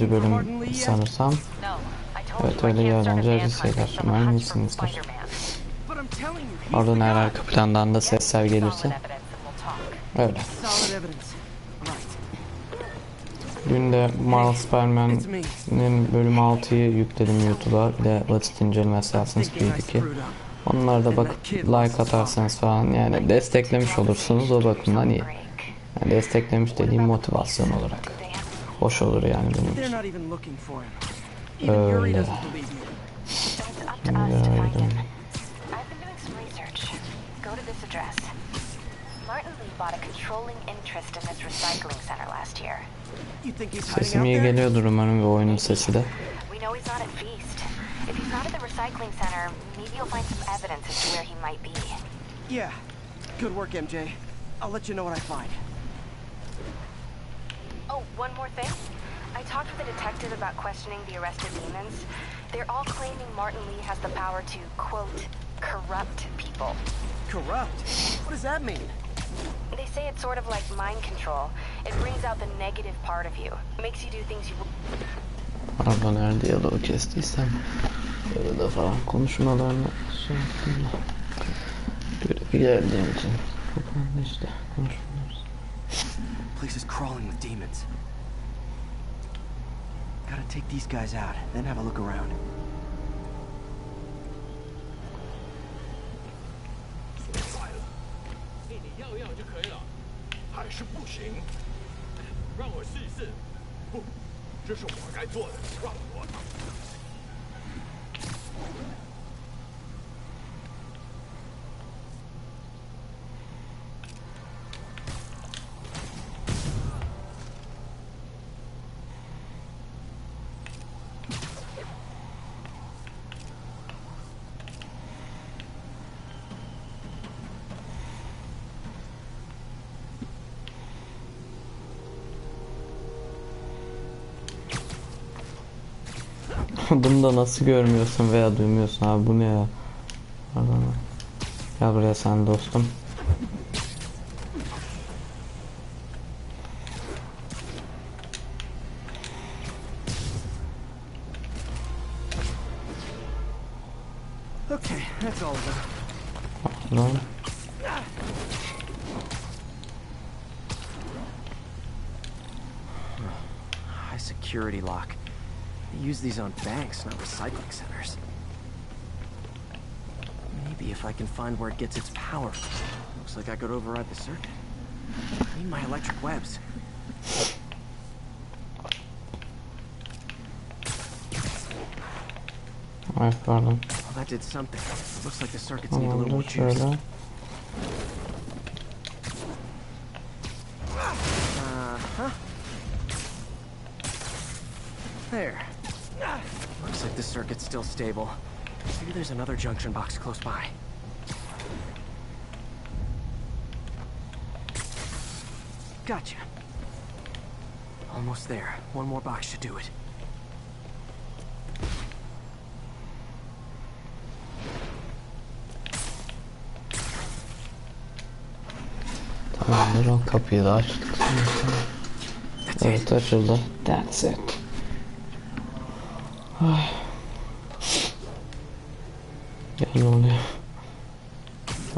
bölüm sanırsam. Evet öyle yazınca liseler. Umarım iyisinizdir. Oradan eğer kapitandan da sesler gelirse. Öyle. Dün de Marvel Spider-Man'in bölüm 6'yı yükledim YouTube'a. Bir de basit inceleme Assassin's Creed 2. Onlara da bakıp like atarsanız falan yani desteklemiş olursunuz o bakımdan iyi. Yani desteklemiş dediğim motivasyon olarak. Hoş olur yani benim için. Öyle. Öyle. Sesim iyi geliyordur umarım ve oyunun sesi de. If he's not at the recycling center, maybe you'll find some evidence as to where he might be. Yeah. Good work, MJ. I'll let you know what I find. Oh, one more thing. I talked with a detective about questioning the arrested demons. They're all claiming Martin Lee has the power to, quote, corrupt people. Corrupt? What does that mean? They say it's sort of like mind control. It brings out the negative part of you. Makes you do things you... Pardon eğer diyaloğu kestiysem arada falan konuşmalarını şey yaptım da görevi geldiğim için kapandı işte konuşmalarımız. This place is crawling with demons. Gotta take these guys out, then have a look around. Bunu da nasıl görmüyorsun veya duymuyorsun abi bu ne ya? Pardon. Gel buraya sen dostum. Okay, that's all of. Pardon. These on banks, not recycling centers. Maybe if I can find where it gets its power. Looks like I could override the circuit. I need my electric webs. Ay pardon. Well, that did something. Looks like the circuits need a little more juice. şöyle. Uh-huh. There. Looks like the circuit's still stable. Maybe there's another junction box close by. Gotcha. Almost there. One more box should do it. Tamamdır o kapıyı da açtık. That's it. That's it. Gel oraya.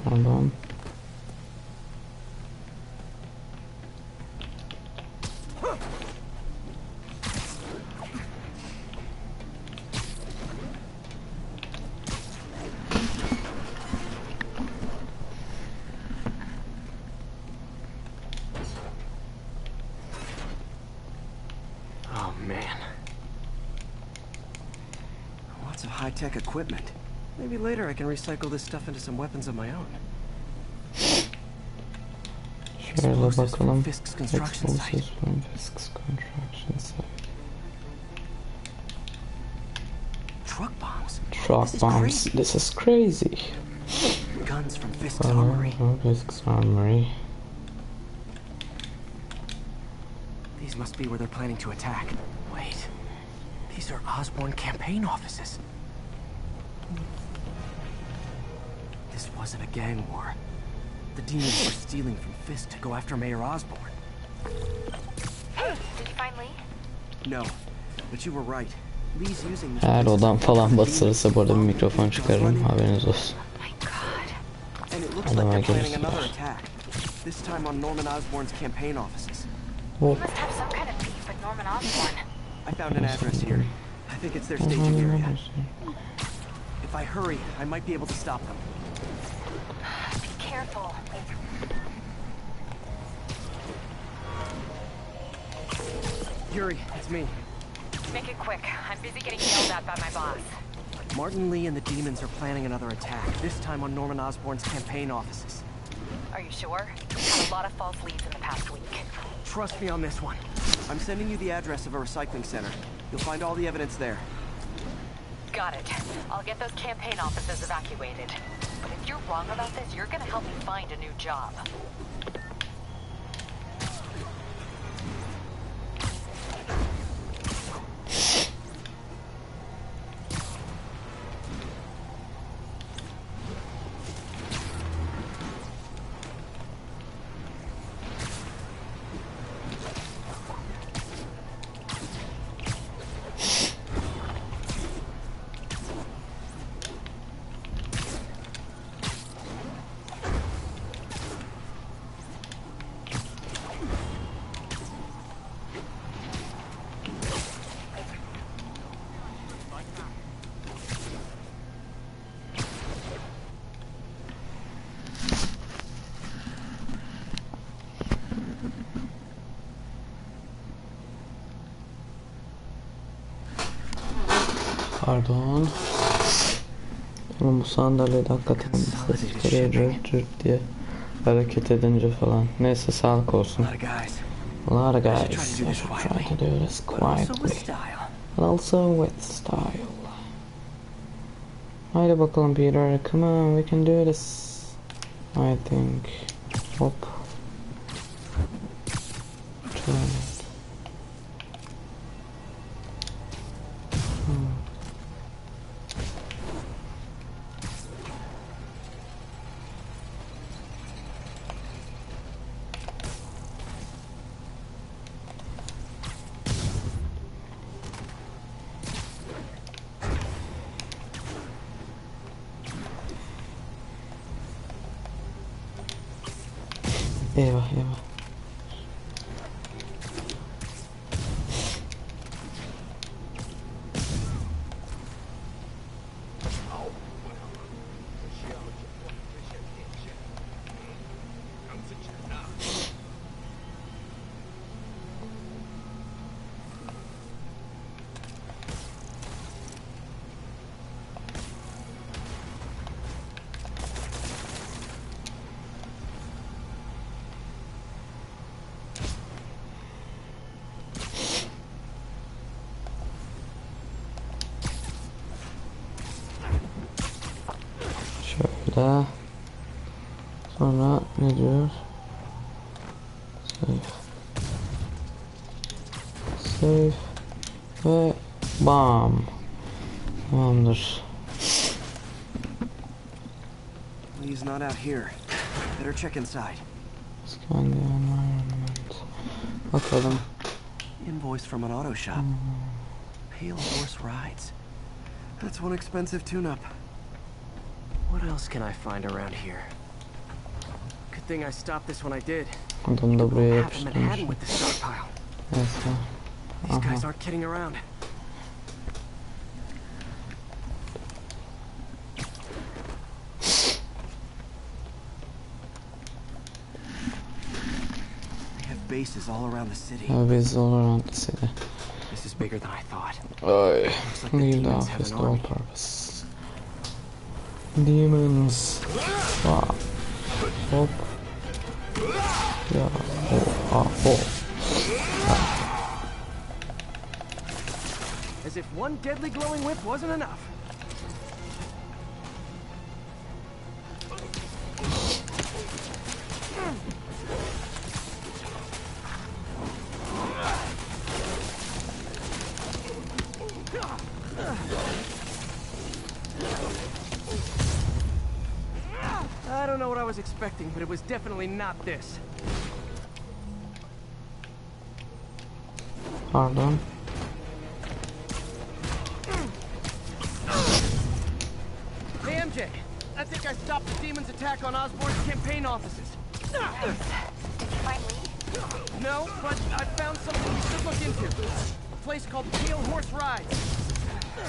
Tamam. High-tech equipment. Maybe later I can recycle this stuff into some weapons of my own. Şöyle bakalım. Fisk's construction site. From Fisk's construction site. Truck bombs. Truck This bombs. crazy. This is crazy. Guns from Fisk's uh-huh. armory. Oh, Fisk's armory. These must be where they're planning to attack. Wait. These are Osborne campaign offices. This wasn't a gang war. The demons were stealing from Fisk to go after Mayor Osborne. Hey, did you find Lee? No. But you were right. Lee's using this Eğer place as a odam falan fucking basılırsa bu arada bir mikrofon çıkarırım haberiniz olsun. My god. And it looks Adama like they're planning another attack. This time on Norman Osborne's campaign offices. Hop. Must have some kind of beef with Norman Osborn. I found an address here. I think it's their staging area. If I hurry, I might be able to stop them. Be careful. Yuri, it's me. Make it quick. I'm busy getting yelled at by my boss. Martin Lee and the demons are planning another attack, this time on Norman Osborn's campaign offices. Are you sure? Had a lot of false leads in the past week. Trust me on this one. I'm sending you the address of a recycling center. You'll find all the evidence there. Got it. I'll get those campaign offices evacuated. But if you're wrong about this, you're gonna help me find a new job. Pardon. Ama bu sandalyede hakikaten bir ses çıkarıyor cırt cırt diye hareket edince falan. Neyse sağlık olsun. A lot of guys try to do this quietly, But also with style. Haydi bakalım Peter, come on, we can do this. I think. Hop. Try Sonra ne diyor? Save. Save. Ve eh, bam. Tamamdır. Lee's not out here. Better check inside. Scan the environment. Bakalım. Invoice from an auto shop. Mm-hmm. Pale Horse Rides. That's one expensive tune-up. What else can I find around here? Thing I stopped this when I did. Adam da buraya Half. Manhattan with this stockpile. Neyse. These Uh-huh. guys aren't kidding around. They have bases all around the city. Biz all around the city. This is bigger than I thought. Ay. Looks like the Leave the demons have office to all purpose. Demons. Wow. Hop. Oh. Ah. Oh. As if one deadly glowing whip wasn't enough. I don't know what I was expecting, but it was definitely not this. Pardon. Hey MJ, I think I stopped the demon's attack on Osborne's campaign offices. Did you find me? No, but I found something we should look into. A place called Pale Horse Rides.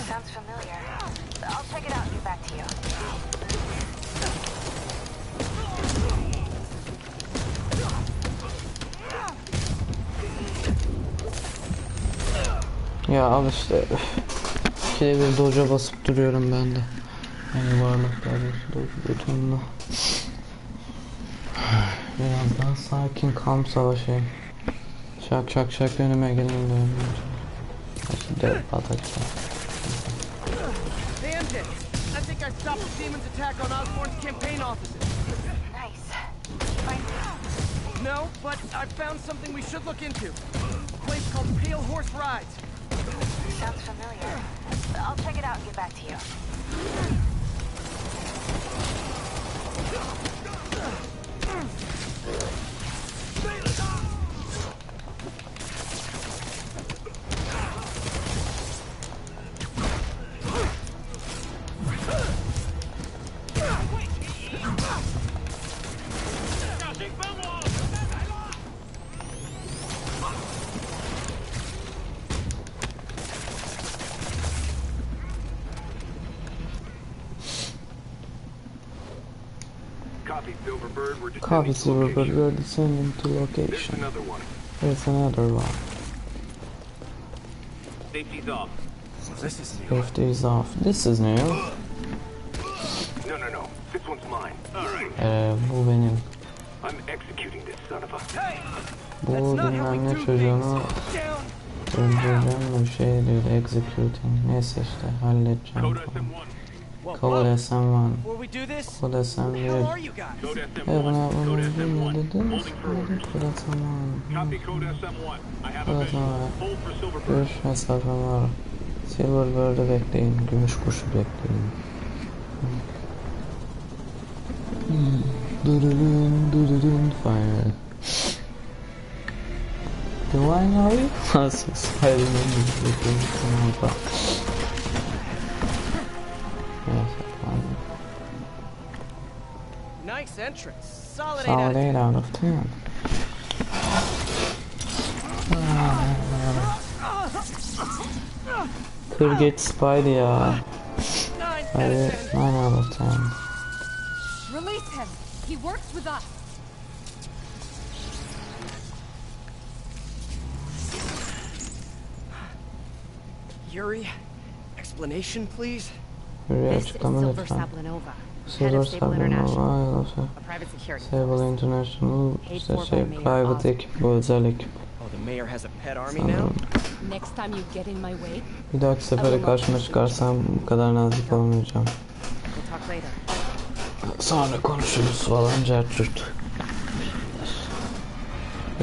Sounds familiar. I'll check it out and get back to you. Ya al işte. İkide bir doca basıp duruyorum ben de. Yani varlık daha doğrusu doca butonuna. Biraz daha sakin kalm savaşayım. Şak şak şak önüme gelin de dev patlatacağım. Hey MJ, I think I stopped the demon's attack on Osborn's campaign offices. Nice. No, but I found something we should look into. A place called Pale Horse Rides. Sounds familiar. I'll check it out and get back to you. Copy, Silverbird. We're Copy Silverbird, we are descending to There's location. another one. There's another one. Safety's off. This is new. Safety is off. This is new. No, no, no. This one's mine. All right. Ee, bu benim. I'm executing this son of a. Bu That's not how bilmem we ne do çocuğunu things. Down. öldüreceğim bir şey diyor. Executing. Neyse işte halledeceğim. Code falan. SM1. Whoa, Kovale sen var mı? Kovale sen ver. Evine bunu dinlediniz. Kovale sen var mı? Kovale sen var. Görüş mesafem var. Silver Bird'ı bekleyin. Gümüş kuşu bekleyin. Dırırın dırırın fire. Do I know you? Nasıl sayılır mı? Bakın. Nice entrance. Solid, eight out Solid of 10. 8 out of 10. Kır geç Spidey ya. Nine out of 10. 9 out of 10. Release him. He works with us. Yuri, explanation, please? Yürüye This is Silver lütfen. Civil Savunma Civil International işte şey private ekip bu özel ekip. Sanırım. Bir dahaki sefere karşıma çıkarsam bu kadar nazik olmayacağım. Sonra konuşuruz falan Gertrude.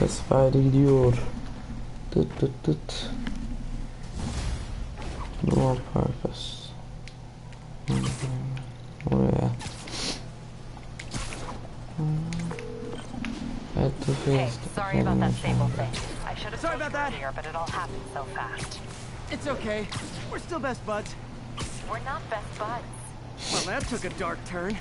Vesfayda gidiyor. Tıt tıt tıt. No purpose. Hı hı. Buraya. Head to Hey, face. sorry about that Sable thing. I should have Sorry told you about that. earlier, but it all happened so fast. It's okay. We're still best buds. We're not best buds. Well, that took a dark turn.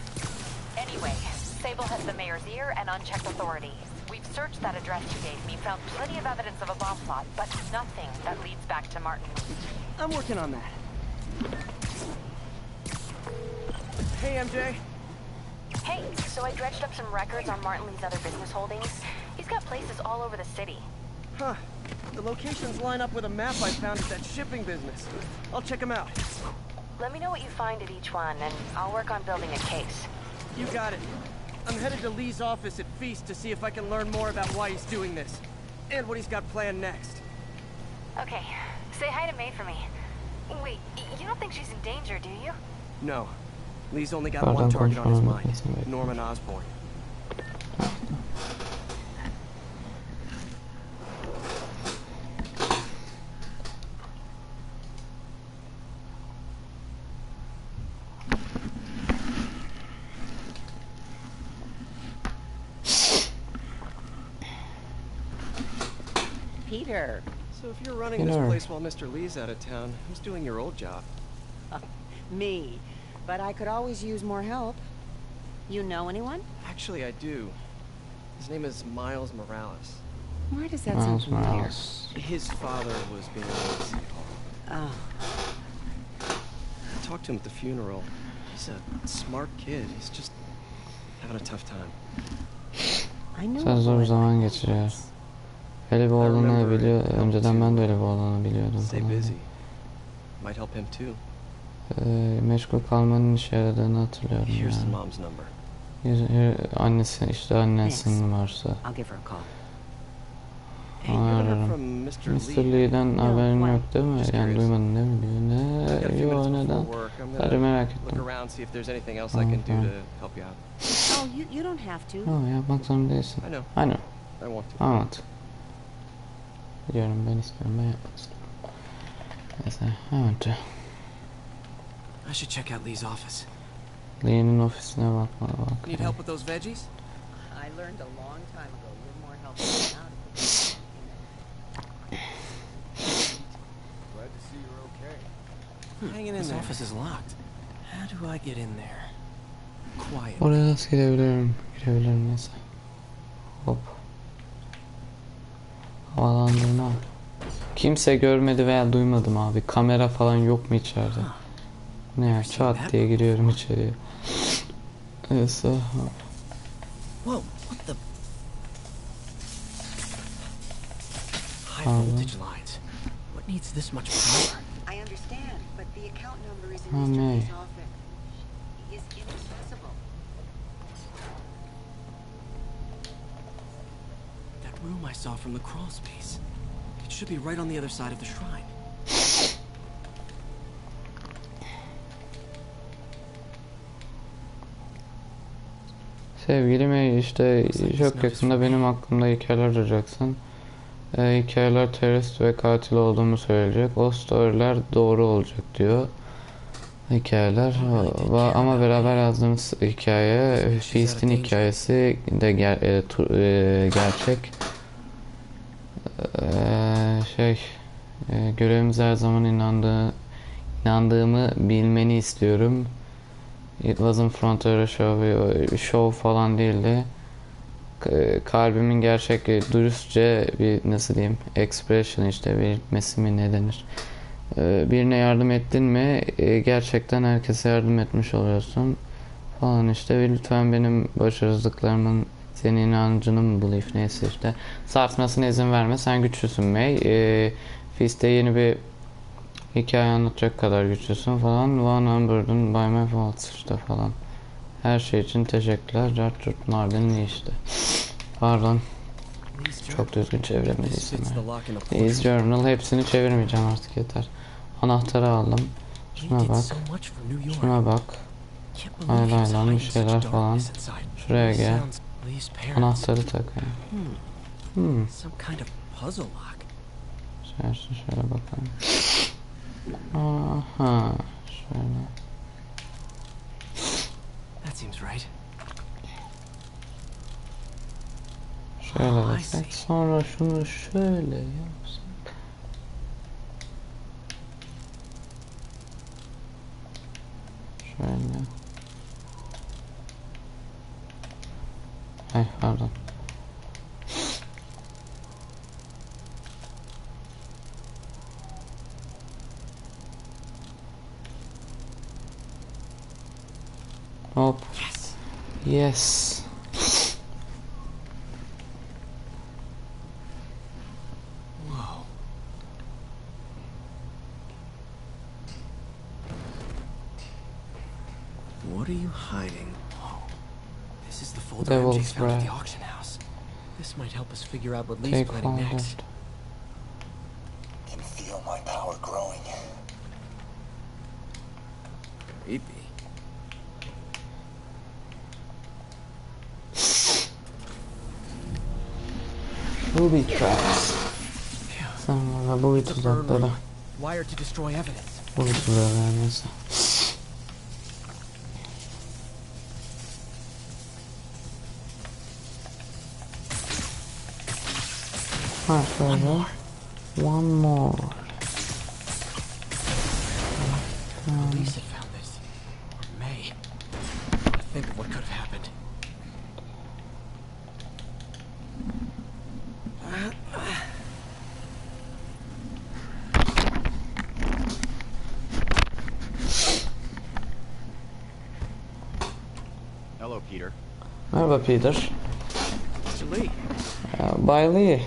Anyway, Sable has the mayor's ear and unchecked authority. We've searched that address you gave me, found plenty of evidence of a bomb plot, but nothing that leads back to Martin. I'm working on that. Hey, MJ. Hey, so I dredged up some records on Martin Lee's other business holdings. He's got places all over the city. Huh. The locations line up with a map I found at that shipping business. I'll check them out. Let me know what you find at each one, and I'll work on building a case. You got it. I'm headed to Lee's office at Feast to see if I can learn more about why he's doing this. And what he's got planned next. Okay, say hi to May for me. Wait, you don't think she's in danger, do you? No. Lee's only got one target on his mind. Norman Osborn. Peter, So if you're running Peter. this place while Mr. Lee's out of town, who's doing your old job? Uh, me. But I could always use more help. You know anyone? Actually, I do. His name is Miles Morales. Why does that Miles sound familiar? Morales. His father was being raised at Oh, I talked to him at the funeral. He's a smart kid. He's just having a tough time. I knew Sen zor zaman like geçiriyor. this. Öyle bir olduğunu biliyor. Önceden ben de to öyle bir olduğunu biliyordum Stay busy. Might help him too. Ee, meşgul kalmanın işe yaradığını hatırlıyorum yani. Annesi, işte annesinin numarası. Ararım. Mr. Lee'den haberin yok değil mi? Yani duymadın değil mi? Ne? Yo neden? Sadece merak ettim. Tamam. yapmak zorunda değilsin. Hani? Anlat. Biliyorum ben istiyorum ben yapmak istiyorum. Neyse. Hemen. I should check out Lee's office. Lee'nin ofisine bakma bak. Need help with those veggies? I learned a long time ago you're more helpful Glad to see you're okay. Hanging in His office is locked. How do I get in there? Quiet. Oraya nasıl girebilirim? Girebilirim neyse. Hop. Havalandırma. Kimse görmedi veya duymadım abi. Kamera falan yok mu içeride? Ne ya çat diye giriyorum içeriye. Neyse. hop. Whoa, what the? High voltage lines. What needs this much power? I understand, but the account number is in Mr. May. Lee's office. He is inaccessible. That room I saw from the crawl space. It should be right on the other side of the shrine. Sevgili May işte çok yakında benim hakkımda hikayeler arayacaksın. Ee, hikayeler terörist ve katil olduğumu söyleyecek. O storyler doğru olacak diyor. Hikayeler ama beraber yazdığımız hikaye Feast'in hikayesi de ger- e, tu- e, gerçek. Ee, şey e, görevimiz her zaman inandığı inandığımı bilmeni istiyorum. It wasn't front or a show, show falan değildi. Kalbimin gerçek, dürüstçe bir nasıl diyeyim, expression işte belirtmesi mi ne denir? Ee, Birine yardım ettin mi e, gerçekten herkese yardım etmiş oluyorsun falan işte ve lütfen benim başarısızlıklarımın senin inancının belief neyse işte sarsmasına izin verme sen güçlüsün May ee, yeni bir hikaye anlatacak kadar güçlüsün falan. One Van Amber'den Bay Mefaltır'da falan. Her şey için teşekkürler. Gertrude Nardin'li işte. Pardon. Çok düzgün çeviremediysem. Yani. Journal hepsini çevirmeyeceğim artık yeter. Anahtarı aldım. Şuna bak. Şuna bak. Aylaylan bir şeyler falan. Şuraya gel. Anahtarı tak. Yani. Hmm. hmm. Şöyle şöyle bakalım. Aha. Şöyle. That seems right. Şöyle Oh, I desek. Sonra şunu şöyle yapsak. Şöyle. Ay pardon. Hop. Yes. Yes. Whoa. What are you hiding? Whoa. This is the folder Devil's MJ's found at the auction house. This might help us figure out what Lee's Take planning hold next. of. Can feel my power growing. Creepy. Booby traps. Sonra booby The burn tuzakları. room. Wired to destroy evidence. Booby tuzakları neyse. Ha şöyle. One more. Peter. Merhaba Peter. Mr. Lee. Ee, Bay Lee.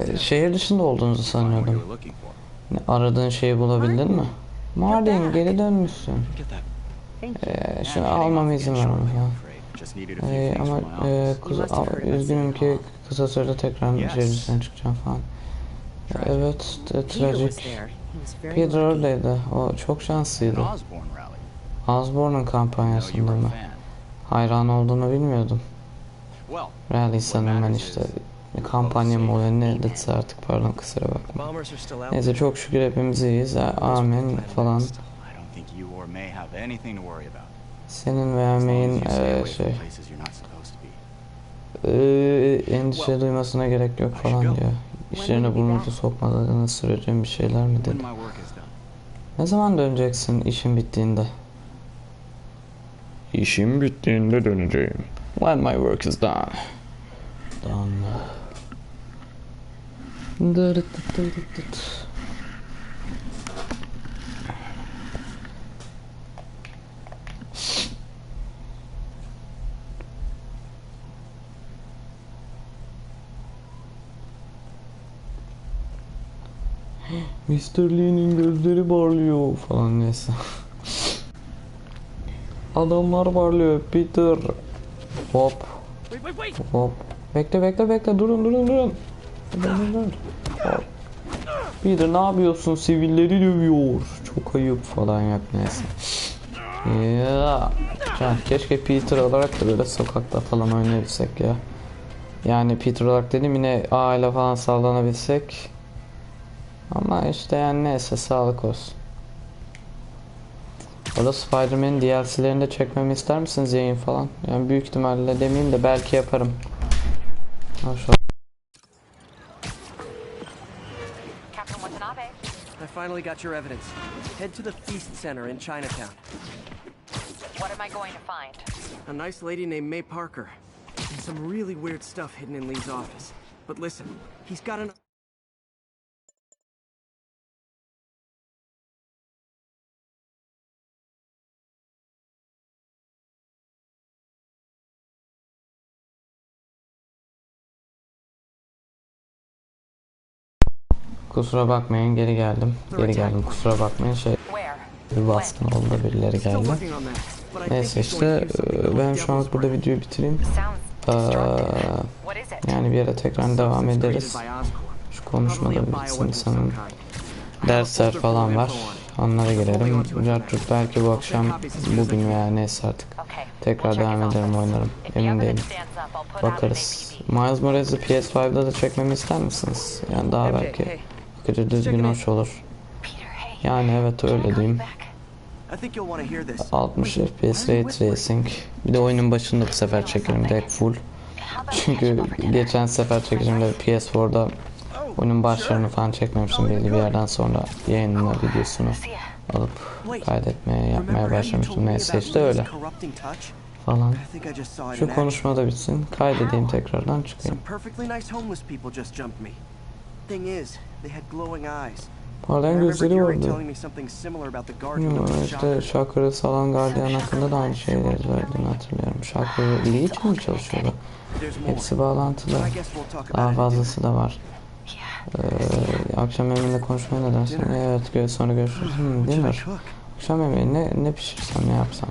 Ee, şehir dışında olduğunuzu sanıyordum. Aradığın şeyi bulabildin mi? Mardin geri dönmüşsün. Ee, şunu almama izin ver ona. Ee, ama ee, e, kız, üzgünüm ki kısa sürede tekrar şehirden çıkacağım falan. Evet, de, trajik. Peter oradaydı. O çok şanslıydı. Osborne'ın kampanyasında mı? hayran bilmiyordum. Rally sanırım ben işte kampanya molayı ne dediyse artık pardon kusura bakma. Neyse çok şükür hepimiz iyiyiz. Amin falan. Senin veya May'in e, şey ee, endişe duymasına gerek yok falan diyor. İşlerine burnunuzu sokmadığınız sürece bir şeyler mi dedi. Ne zaman döneceksin işin bittiğinde? İşim bittiğinde döneceğim. When my work is done. Done. Mr. Lee'nin gözleri parlıyor falan neyse. Adamlar parlıyor Peter. Hop. Hop. Bekle bekle bekle durun durun durun. Durun durun durun. Hop. Peter ne yapıyorsun? Sivilleri dövüyor. Çok ayıp falan yap neyse. Ya. Ya keşke Peter olarak da böyle sokakta falan oynayabilsek ya. Yani Peter olarak dedim yine A ile falan sallanabilsek. Ama işte yani neyse sağlık olsun. Orada Spider-Man'in DLC'lerini de çekmemi ister misiniz yayın falan? Yani büyük ihtimalle demeyeyim de belki yaparım. Watanabe. I finally got your evidence. Head to the Feast Center in Chinatown. What am I going to find? A nice lady named May Parker. And some really weird stuff hidden in Lee's office. But listen, he's got an... Kusura bakmayın geri geldim. Geri geldim kusura bakmayın şey bir baskın oldu birileri geldi. Neyse işte e, ben şu an burada videoyu bitireyim. Ee, yani bir yere tekrar devam ederiz. Şu konuşmada bitsin sanırım. Dersler falan var. Onlara gelelim. Cartürk belki bu akşam bugün veya neyse artık tekrar devam ederim oynarım. Emin değilim. Bakarız. Miles Morales'i PS5'da da çekmemi ister misiniz? Yani daha belki biri düzgün hoş olur. Yani evet öyle diyeyim. 60 FPS Ray Tracing. Bir de oyunun başında bu sefer çekelim direkt full. Çünkü geçen sefer çekimde PS4'da oyunun başlarını falan çekmemiştim. Belli bir yerden sonra yayınına videosunu alıp kaydetmeye yapmaya başlamıştım. Neyse işte öyle. falan. Şu konuşma da bitsin. Kaydedeyim tekrardan çıkayım. Thing is, they had glowing eyes. Parlayan gözleri vardı. telling me something similar about the guard who Hmm, lived in işte salan gardiyan hakkında da aynı şeyleri verdiğini hatırlıyorum. Şakır iyi için mi çalışıyordu? Hepsi bağlantılı. Daha fazlası da var. Ee, akşam yemeğinde konuşmaya ne dersin? Evet sonra görüşürüz. Hmm, What should I dinner. cook? Akşam yemeği ne, ne pişirsem ne yapsam?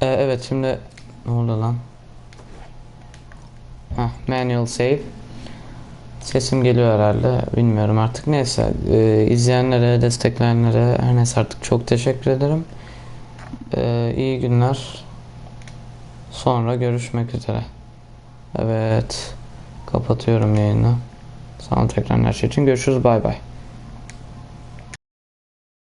Ee, evet şimdi ne oldu lan? Heh, manual save. Sesim geliyor herhalde. Bilmiyorum artık. Neyse. Ee, izleyenlere, destekleyenlere her neyse artık çok teşekkür ederim. Ee, iyi günler. Sonra görüşmek üzere. Evet. Kapatıyorum yayını. Soundtrack'ların her şey için görüşürüz. Bay bay.